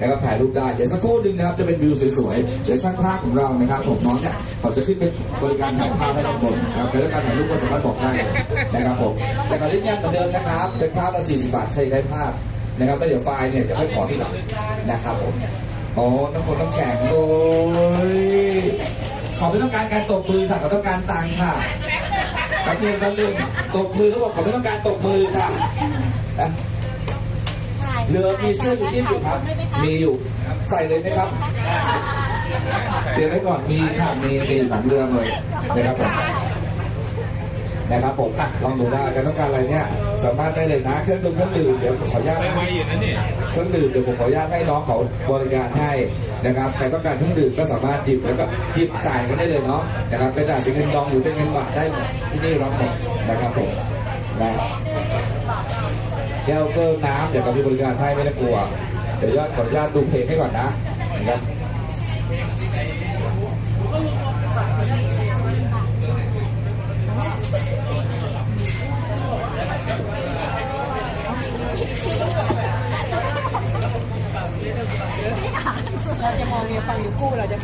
นะครับถ่ายรูปได้เดี๋ยวสักครู่หนึ่งนะครับจะเป็นวิวสวยๆเดี๋ยวช่างภาพของเรานะครับผมน้องเนี่ยเขาจะขึ้นเป็นบริการถ่ายภาพให้เราหมดนะครับแล้วการถ่ายรูปก็สามารถบอกได้นะครับผมแต่การเล่นงานเหมือนเดิมนะครับเป็นภาพละ40บาทใครได้ภาพนะครับแล้วเดี๋ยวไฟล์เนี่ยจะให้ขอที่หลังนะครับผมโอ้น้ำฝนน้ำแข็งโอ้ยเขาไม่ต้องการการตบมือค่ะเขาต้องการตังค่ะแป๊บนึงแป๊บนึงตบมือเขาบอกเขาไม่ต้องการตบมือค่ะ นะเรือมีเสื้อชูชีพอยู่ครับ มีอยู่ ใส่เลยไหมครับ เดี๋ยวไว้ก่อน มีค่ะมีมีหลังเรือเลยนะครับผมนะครับผมอะลองดูได้ใครต้องการอะไรเนี่ย สามารถได้เลยนะ เครื่องดื่มเครื่องดื่มเดี๋ยวขออนุญาตไปนะไวอยู่นะนี่เครื่องดื่มเดี๋ยวผมขออนุญาตให้น้องเขาบริการให้นะครับ ใครต้องการเครื่องดื่มก็สามารถหยิบแล้วก็หยิบจ่ายกันได้เลยเนาะนะครับจะจ่ายเป็นเงินดองหรือเป็นเงินบาทได้หมดที่นี่รับหมดนะครับผมนะ แก้วเกิลน้ำเดี๋ยวเรามีบริการให้ไม่ต้องกลัว เดี๋ยวยอดขออนุญาตดูเพลงให้ก่อนนะนะครับเราจะมองเนี่ยฟังอยู่คู่เราจะ